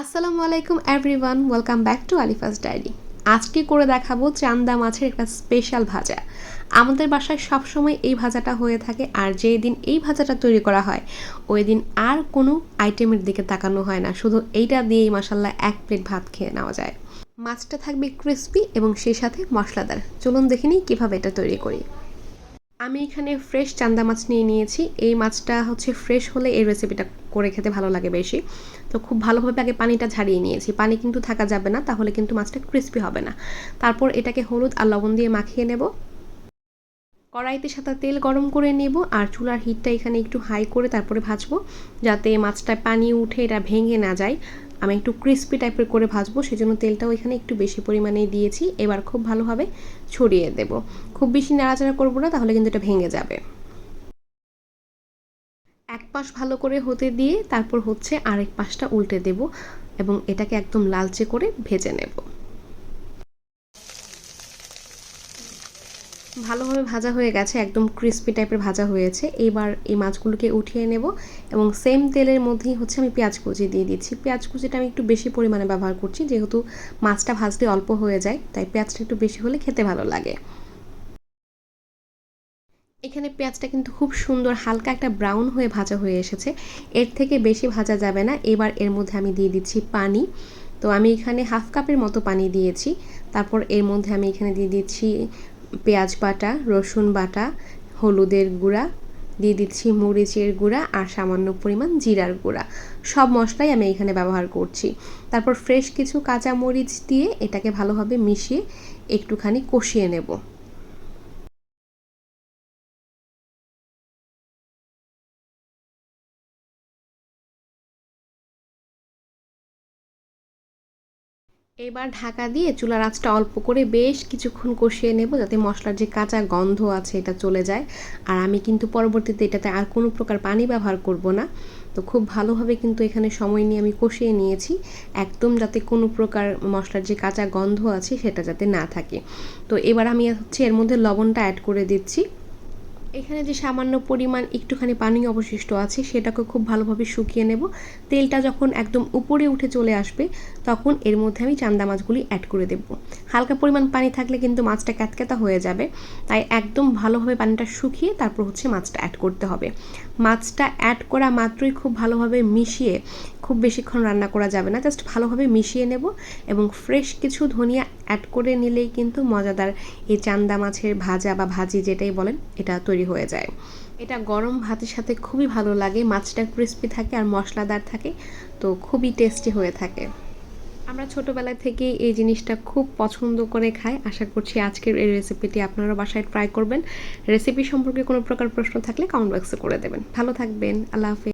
আসসালামু আলাইকুম everyone welcome back to Alifa's diary আজকে করে দেখাবো চান্দা মাছের একটা স্পেশাল ভাজা। আমাদের বাসায় সবসময় এই ভাজাটা হয়ে থাকে, আর যেই দিন এই ভাজাটা তৈরি করা হয়, ওই দিন আর কোনো আইটেমের দিকে তাকানো হয় না। শুধু এইটা দিয়েই মাসাল্লাহ এক প্লেট ভাত খেয়ে নেওয়া যায়। মাছটা থাকবে ক্রিস্পি এবং সেই সাথে মশলাদার। চলুন দেখে নিই কীভাবে এটা তৈরি করি। আমি এখানে ফ্রেশ চান্দা মাছ নিয়ে নিয়েছি। এই মাছটা হচ্ছে ফ্রেশ হলে এই রেসিপিটা করে খেতে ভালো লাগে বেশি। তো খুব ভালোভাবে আগে পানিটা ঝারিয়ে নিয়েছি। পানি কিন্তু থাকা যাবে না, তাহলে কিন্তু মাছটা ক্রিস্পি হবে না। তারপর এটাকে হলুদ আর লবণ দিয়ে মাখিয়ে নেব। কড়াইতে সাদা তেল গরম করে নেব আর চুলার হিটটা এখানে একটু হাই করে তারপরে ভাজবো, যাতে মাছটায় পানি উঠে এটা ভেঙে না যায়। আমি একটু ক্রিস্পি টাইপের করে ভাজবো, সেজন্য তেলটাও এখানে একটু বেশি পরিমাণে দিয়েছি। এবার খুব ভালোভাবে ছড়িয়ে দেব। খুব বেশি নাড়াচাড়া করব না, তাহলে কিন্তু এটা ভেঙে যাবে। এক পাশ ভালো করে হতে দিয়ে তারপর হচ্ছে আরেক পাশটা উল্টে দেব এবং এটাকে একদম লালচে করে ভেজে নেব। ভালোভাবে ভাজা হয়ে গেছে, একদম ক্রিস্পি টাইপের ভাজা হয়েছে। এবার এই মাছগুলোকে উঠিয়ে নেব এবং সেম তেলের মধ্যেই হচ্ছে আমি পেঁয়াজ কুচি দিয়ে দিচ্ছি। পেঁয়াজ কুচিটা আমি একটু বেশি পরিমাণে ব্যবহার করছি, যেহেতু মাছটা ভাজতে অল্প হয়ে যায়, তাই পেঁয়াজটা একটু বেশি হলে খেতে ভালো লাগে। এখানে পেঁয়াজটা কিন্তু খুব সুন্দর হালকা একটা ব্রাউন হয়ে ভাজা হয়ে এসেছে। এর থেকে বেশি ভাজা যাবে না। এবার এর মধ্যে আমি দিয়ে দিচ্ছি পানি। তো আমি এখানে হাফ কাপের মতো পানি দিয়েছি। তারপর এর মধ্যে আমি এখানে দিয়ে দিচ্ছি পেঁয়াজ বাটা, রসুন বাটা, হলুদের গুঁড়া, দিয়ে দিচ্ছি মরিচের গুঁড়া আর সামান্য পরিমাণ জিরার গুঁড়া। সব মশলাই আমি এখানে ব্যবহার করছি। তারপর ফ্রেশ কিছু কাঁচা মরিচ দিয়ে এটাকে ভালোভাবে মিশিয়ে একটুখানি কষিয়ে নেব। এবার ঢাকা দিয়ে চুলার আঁচটা অল্প করে বেশ কিছুক্ষণ কষিয়ে নেব যাতে মশলার যে কাঁচা গন্ধ আছে এটা চলে যায়। আর আমি কিন্তু পরবর্তীতে এটাতে আর কোনো প্রকার পানি ব্যবহার করব না। তো খুব ভালোভাবে কিন্তু এখানে সময় নিয়ে আমি কষিয়ে নিয়েছি, একদম যাতে কোনো প্রকার মশলার যে কাঁচা গন্ধ আছে সেটা যাতে না থাকে। তো এবার আমি হচ্ছে এর মধ্যে লবণটা অ্যাড করে দিচ্ছি। এখানে যে সামান্য পরিমাণ একটুখানি পানি অবশিষ্ট আছে, সেটাকে খুব ভালোভাবে শুকিয়ে নেব। তেলটা যখন একদম উপরে উঠে চলে আসবে, তখন এর মধ্যে আমি চান্দা মাছগুলি অ্যাড করে দেব। হালকা পরিমাণ পানি থাকলে কিন্তু মাছটা ক্যাতক্যাতা হয়ে যাবে। তাই একদম ভালোভাবে পানিটা শুকিয়ে তারপর হচ্ছে মাছটা অ্যাড করতে হবে। মাছটা অ্যাড করা মাত্রই খুব ভালোভাবে মিশিয়ে খুব বেশিক্ষণ রান্না করা যাবে না জাস্ট ভালোভাবে মিশিয়ে নেব এবং ফ্রেশ কিছু ধনিয়া অ্যাড করে নিলেই কিন্তু মজাদার এই চান্দা মাছের ভাজা বা ভাজি যেটাই বলেন, এটা তৈরি হয়ে যায়। এটা গরম ভাতের সাথে খুবই ভালো লাগে, মাছটা ক্রিস্পি থাকে আর মশলাদার থাকে, তো খুবই টেস্টি হয়ে থাকে। আমরা ছোটোবেলা থেকে এই জিনিসটা খুব পছন্দ করে খাই, আশা করছি আজকের এই রেসিপিটি আপনারা বাসায় ট্রাই করবেন। রেসিপি সম্পর্কে কোনো প্রকার প্রশ্ন থাকলে কমেন্ট বক্সে করে দেবেন। ভালো থাকবেন, আল্লাহ হাফিজ।